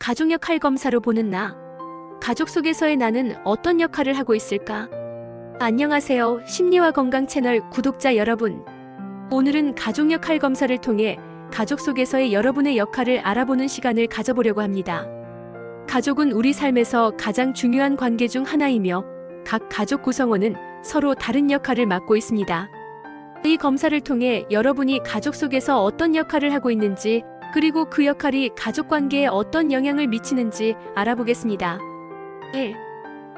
가족 역할 검사로 보는 나. 가족 속에서의 나는 어떤 역할을 하고 있을까? 안녕하세요. 심리와 건강 채널 구독자 여러분. 오늘은 가족 역할 검사를 통해 가족 속에서의 여러분의 역할을 알아보는 시간을 가져보려고 합니다. 가족은 우리 삶에서 가장 중요한 관계 중 하나이며 각 가족 구성원은 서로 다른 역할을 맡고 있습니다. 이 검사를 통해 여러분이 가족 속에서 어떤 역할을 하고 있는지 그리고 그 역할이 가족 관계에 어떤 영향을 미치는지 알아보겠습니다. 1.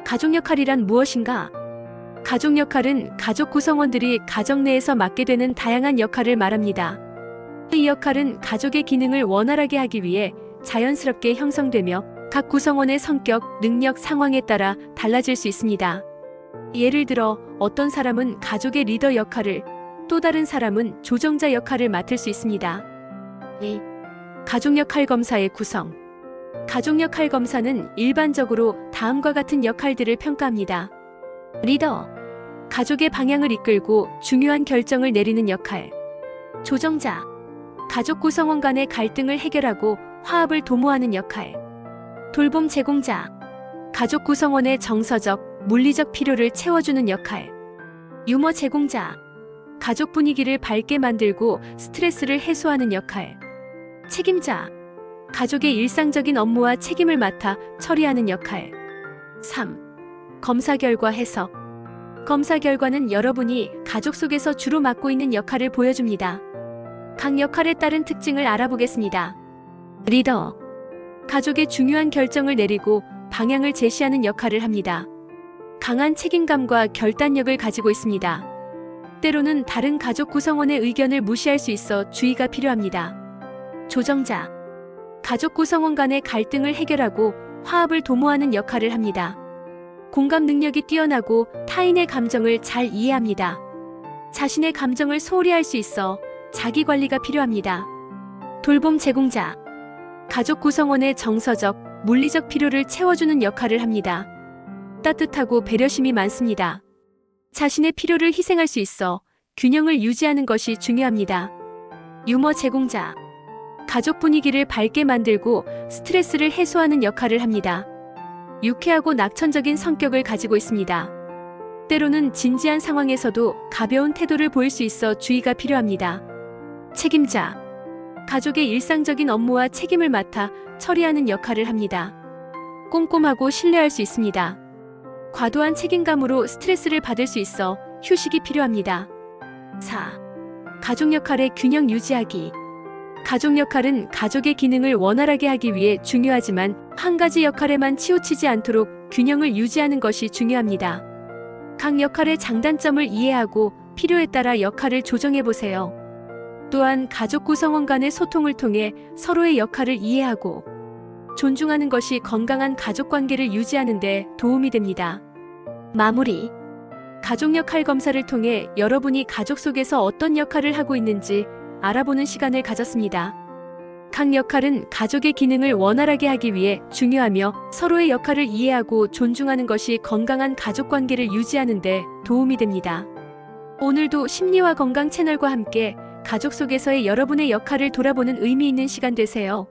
가족 역할이란 무엇인가? 가족 역할은 가족 구성원들이 가정 내에서 맡게 되는 다양한 역할을 말합니다. 이 역할은 가족의 기능을 원활하게 하기 위해 자연스럽게 형성되며 각 구성원의 성격, 능력, 상황에 따라 달라질 수 있습니다. 예를 들어 어떤 사람은 가족의 리더 역할을 또 다른 사람은 조정자 역할을 맡을 수 있습니다. 2. 가족 역할 검사의 구성. 가족 역할 검사는 일반적으로 다음과 같은 역할들을 평가합니다. 리더. 가족의 방향을 이끌고 중요한 결정을 내리는 역할. 조정자. 가족 구성원 간의 갈등을 해결하고 화합을 도모하는 역할. 돌봄 제공자. 가족 구성원의 정서적, 물리적 필요를 채워주는 역할. 유머 제공자. 가족 분위기를 밝게 만들고 스트레스를 해소하는 역할. 책임자. 가족의 일상적인 업무와 책임을 맡아 처리하는 역할. 3. 검사 결과 해석. 검사 결과는 여러분이 가족 속에서 주로 맡고 있는 역할을 보여줍니다. 각 역할에 따른 특징을 알아보겠습니다. 리더. 가족의 중요한 결정을 내리고 방향을 제시하는 역할을 합니다. 강한 책임감과 결단력을 가지고 있습니다. 때로는 다른 가족 구성원의 의견을 무시할 수 있어 주의가 필요합니다. 조정자. 가족 구성원 간의 갈등을 해결하고 화합을 도모하는 역할을 합니다. 공감 능력이 뛰어나고 타인의 감정을 잘 이해합니다. 자신의 감정을 소홀히 할 수 있어 자기 관리가 필요합니다. 돌봄 제공자. 가족 구성원의 정서적, 물리적 필요를 채워주는 역할을 합니다. 따뜻하고 배려심이 많습니다. 자신의 필요를 희생할 수 있어 균형을 유지하는 것이 중요합니다. 유머 제공자. 가족 분위기를 밝게 만들고 스트레스를 해소하는 역할을 합니다. 유쾌하고 낙천적인 성격을 가지고 있습니다. 때로는 진지한 상황에서도 가벼운 태도를 보일 수 있어 주의가 필요합니다. 책임자. 가족의 일상적인 업무와 책임을 맡아 처리하는 역할을 합니다. 꼼꼼하고 신뢰할 수 있습니다. 과도한 책임감으로 스트레스를 받을 수 있어 휴식이 필요합니다. 4. 가족 역할의 균형 유지하기. 가족 역할은 가족의 기능을 원활하게 하기 위해 중요하지만 한 가지 역할에만 치우치지 않도록 균형을 유지하는 것이 중요합니다. 각 역할의 장단점을 이해하고 필요에 따라 역할을 조정해 보세요. 또한 가족 구성원 간의 소통을 통해 서로의 역할을 이해하고 존중하는 것이 건강한 가족 관계를 유지하는 데 도움이 됩니다. 마무리. 가족 역할 검사를 통해 여러분이 가족 속에서 어떤 역할을 하고 있는지 알아보는 시간을 가졌습니다. 각 역할은 가족의 기능을 원활하게 하기 위해 중요하며 서로의 역할을 이해하고 존중하는 것이 건강한 가족 관계를 유지하는 데 도움이 됩니다. 오늘도 심리와 건강 채널과 함께 가족 속에서의 여러분의 역할을 돌아보는 의미 있는 시간 되세요.